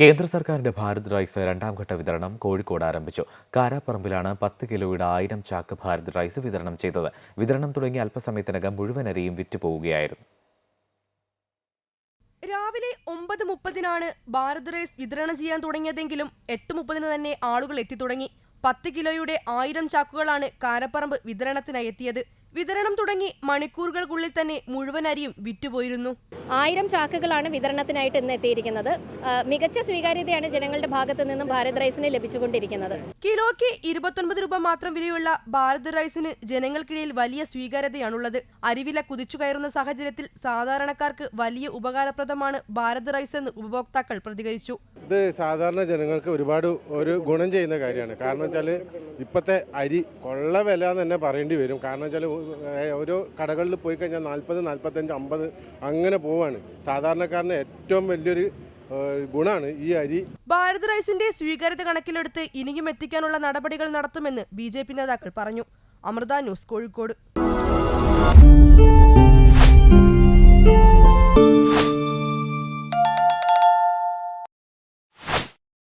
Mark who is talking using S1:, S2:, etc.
S1: കേന്ദ്ര സർക്കാരിന്റെ ഭാരത് റൈസ് രണ്ടാം ഘട്ട വിതരണം കോഴിക്കോട് ആരംഭിച്ചു. കാരാപ്പറമ്പിലാണ് പത്ത് കിലോയുടെ ആയിരം ചാക്ക് ഭാരത് റൈസ് വിതരണം ചെയ്തത്. വിതരണം തുടങ്ങി അല്പസമയത്തിനകം മുഴുവൻ അരിയും വിറ്റുപോവുകയായിരുന്നു
S2: രാവിലെ ഒമ്പത് മുപ്പതിനാണ് ഭാരത് റൈസ് വിതരണം ചെയ്യാൻ തുടങ്ങിയതെങ്കിലും എട്ട് മുപ്പതിന് തന്നെ ആളുകൾ എത്തിത്തുടങ്ങി പത്ത് കിലോയുടെ ആയിരം ചാക്കുകളാണ് കാരപ്പറമ്പ് വിതരണത്തിനായി എത്തിയത്. വിതരണം തുടങ്ങി മണിക്കൂറുകൾക്കുള്ളിൽ തന്നെ മുഴുവൻ അരിയും വിറ്റുപോയിരുന്നു.
S3: ആയിരം ചാക്കുകളാണ് വിതരണത്തിനായിട്ട് ഇന്ന് എത്തിയിരിക്കുന്നത്. മികച്ച സ്വീകാര്യതയാണ് ജനങ്ങളുടെ ഭാഗത്തു നിന്നും ഭാരത് റൈസിന് ലഭിച്ചുകൊണ്ടിരിക്കുന്നത്.
S2: കിലോയ്ക്ക് ഇരുപത്തൊൻപത് രൂപ മാത്രം വിലയുള്ള ഭാരത് റൈസിന് ജനങ്ങൾക്കിടയിൽ വലിയ സ്വീകാര്യതയാണുള്ളത്. അരിവില കുതിച്ചു കയറുന്ന സാഹചര്യത്തിൽ സാധാരണക്കാർക്ക് വലിയ ഉപകാരപ്രദമാണ് ഭാരത് റൈസ് എന്ന് ഉപഭോക്താക്കൾ പ്രതികരിച്ചു.
S4: ഇത് സാധാരണ ജനങ്ങൾക്ക് ഒരുപാട് ഒരു ഗുണം ചെയ്യുന്ന കാര്യമാണ്. കാരണം വെച്ചാൽ ഇപ്പോഴത്തെ അരി കൊള്ള വില എന്ന് തന്നെ പറയേണ്ടി വരും. കാരണം വെച്ചാൽ ഓരോ കടകളിൽ പോയി കഴിഞ്ഞാൽ നാൽപ്പത് നാൽപ്പത്തഞ്ച് അമ്പത് അങ്ങനെ പോവാണ്. സാധാരണക്കാരന് ഏറ്റവും വലിയൊരു ഗുണാണ് ഈ അരി.
S2: ഭാരത് റൈസിന്റെ സ്വീകാര്യത കണക്കിലെടുത്ത് ഇനിയും എത്തിക്കാനുള്ള നടപടികൾ നടത്തുമെന്ന് ബി നേതാക്കൾ പറഞ്ഞു. അമൃത ന്യൂസ് കോഴിക്കോട്.